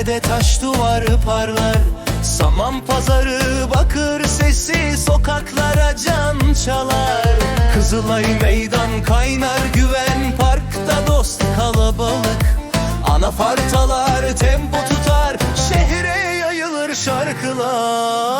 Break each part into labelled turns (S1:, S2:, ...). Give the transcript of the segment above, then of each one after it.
S1: mahallede taş duvar parlar. Saman pazarı bakır sesi sokaklara can çalar. Kızılay meydan kaynar güven parkta dost kalabalık. Anafartalar tempo tutar şehre yayılır şarkılar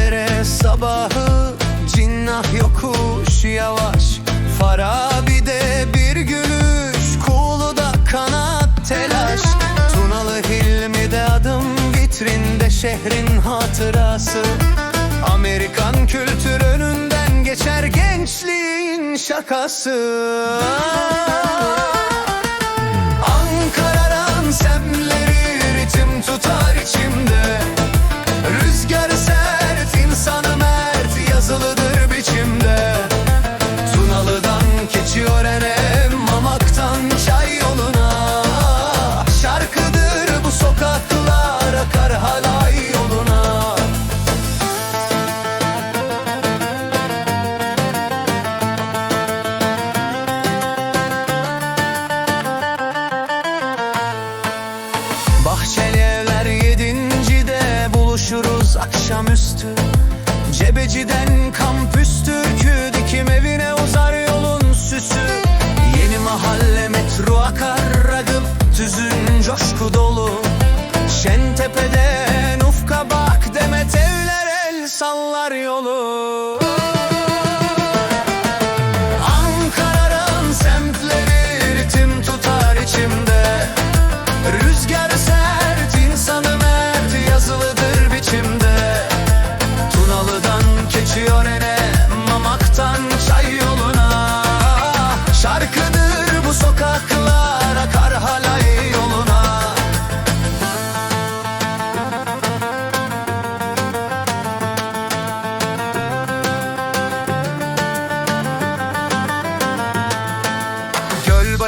S1: dere sabahı Cinnah yokuş yavaş. Farabi'de bir gülüş Kuğulu'da kanat telaş. Tunalı Hilmi'de adım Vitrinde şehrin hatırası. Amerikan kültür önünden geçer gençliğin şakası akşamüstü Cebeciden kampüs türkü dikim evine uzar yolun süsü. Yeni mahalle metro akar ragıp tüzün coşku dolu. Şentepe'den ufka bak demet evler el sallar yolu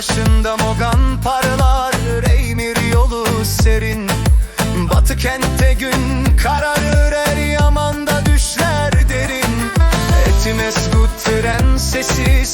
S1: başında mogan parlar Reymir yolu serin. Batı kentte gün kararır Her yamanda düşler derin. Etimesgut tren sesi